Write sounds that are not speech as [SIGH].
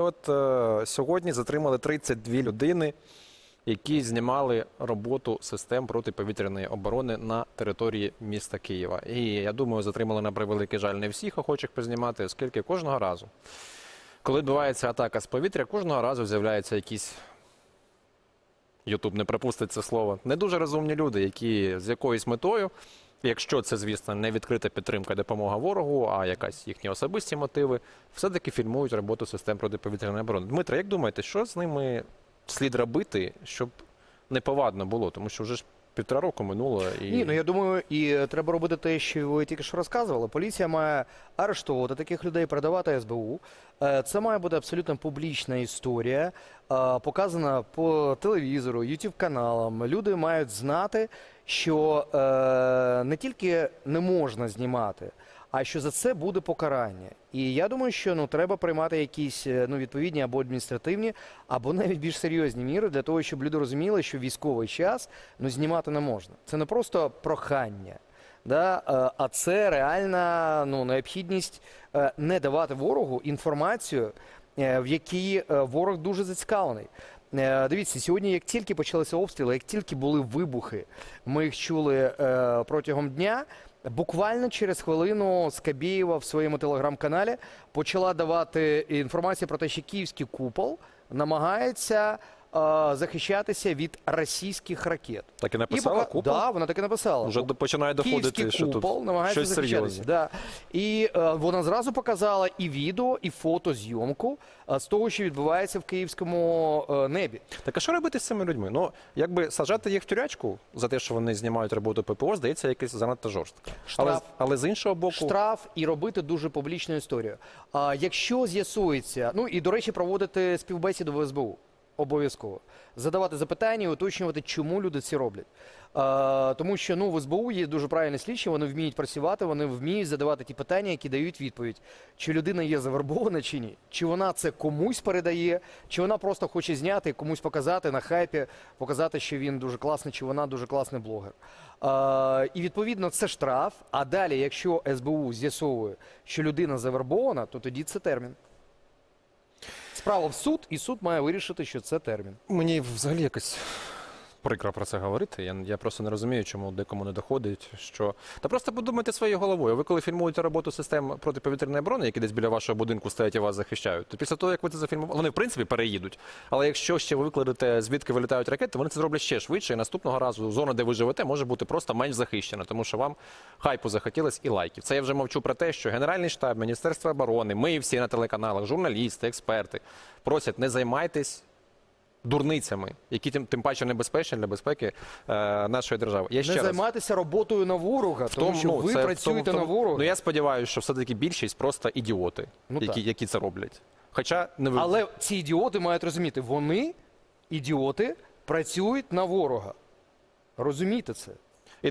От е, сьогодні затримали 32 людини, які знімали роботу систем протиповітряної оборони на території міста Києва. І я думаю, затримали на превеликий жаль не всіх охочих познімати, оскільки кожного разу, коли відбувається атака з повітря, кожного разу з'являються якісь. Ютуб не припустить це слово. Не дуже розумні люди, які з якоюсь метою, якщо це, звісно, не відкрита підтримка допомога ворогу, а якась їхні особисті мотиви, все-таки фільмують роботу систем протиповітряної оборони. Дмитро, як думаєте, що з ними слід робити, щоб неповадно було? Тому що вже ж півтора року минуло і Ні, ну я думаю, і е, треба робити те, що ви тільки що розказували. Поліція має арештовувати таких людей, передавати СБУ. Е, Це має бути абсолютно публічна історія, е, показана по телевізору, ютуб каналам. Люди мають знати, що не тільки не можна знімати. А що за це буде покарання, і я думаю, що ну треба приймати якісь е, ну відповідні або адміністративні, або [LAUGHS] навіть більш серйозні міри для того, щоб люди розуміли, що військовий час ну знімати не можна. Це не просто прохання, да? е, а це реальна ну, необхідність е, не давати ворогу інформацію, в якій е, ворог дуже зацікавлений. Е, Дивіться, сьогодні, як тільки почалися обстріли, як тільки були вибухи, ми їх чули е, протягом дня. Буквально через хвилину Скабєєва в своєму телеграм-каналі почала давати інформацію про те, що київський купол намагається е, захищатися від російських ракет. так і написала пока- купа. Да, вона так і написала. Вже починає доходити, Київський що купол тут намагається щось захищатися. серйозне. Да. І е, вона зразу показала і відео, і фотозйомку е, з того, що відбувається в київському е, небі. Так а що робити з цими людьми? Ну, якби сажати їх в тюрячку за те, що вони знімають роботу ППО, здається, якось занадто жорстко. Але, але з іншого боку, Штраф і робити дуже публічну історію. А якщо з'ясується, ну і до речі, проводити співбесіду в СБУ. Обов'язково задавати запитання і уточнювати, чому люди це роблять. А, тому що ну в СБУ є дуже правильні слідчі, вони вміють працювати, вони вміють задавати ті питання, які дають відповідь, чи людина є завербована чи ні, чи вона це комусь передає, чи вона просто хоче зняти, комусь показати на хайпі, показати, що він дуже класний, чи вона дуже класний блогер. А, і відповідно це штраф. А далі, якщо СБУ з'ясовує, що людина завербована, то тоді це термін. Справа в суд, і суд має вирішити, що це термін. Мені взагалі якось прикро про це говорити. Я, я просто не розумію, чому декому не доходить. Що та просто подумайте своєю головою. Ви коли фільмуєте роботу систем протиповітряної оборони, які десь біля вашого будинку стоять і вас захищають, то після того, як ви це зафільмували, вони в принципі переїдуть. Але якщо ще ви викладете, звідки вилітають ракети, вони це зроблять ще швидше. І наступного разу зона, де ви живете, може бути просто менш захищена, тому що вам хайпу захотілось і лайків. Це я вже мовчу про те, що Генеральний штаб, Міністерство оборони, ми всі на телеканалах, журналісти, експерти просять не займайтесь дурницями, які тим, тим паче небезпечні для безпеки е, нашої держави. Я ще Не раз. займатися роботою на ворога, тому, тому- що ну, ви це в працюєте тому- на ворога. Ну я сподіваюся, що все-таки більшість просто ідіоти, Ну, які, так. які це роблять. Хоча не ви Але ці ідіоти мають розуміти, вони, ідіоти, працюють на ворога. Розумійте це. і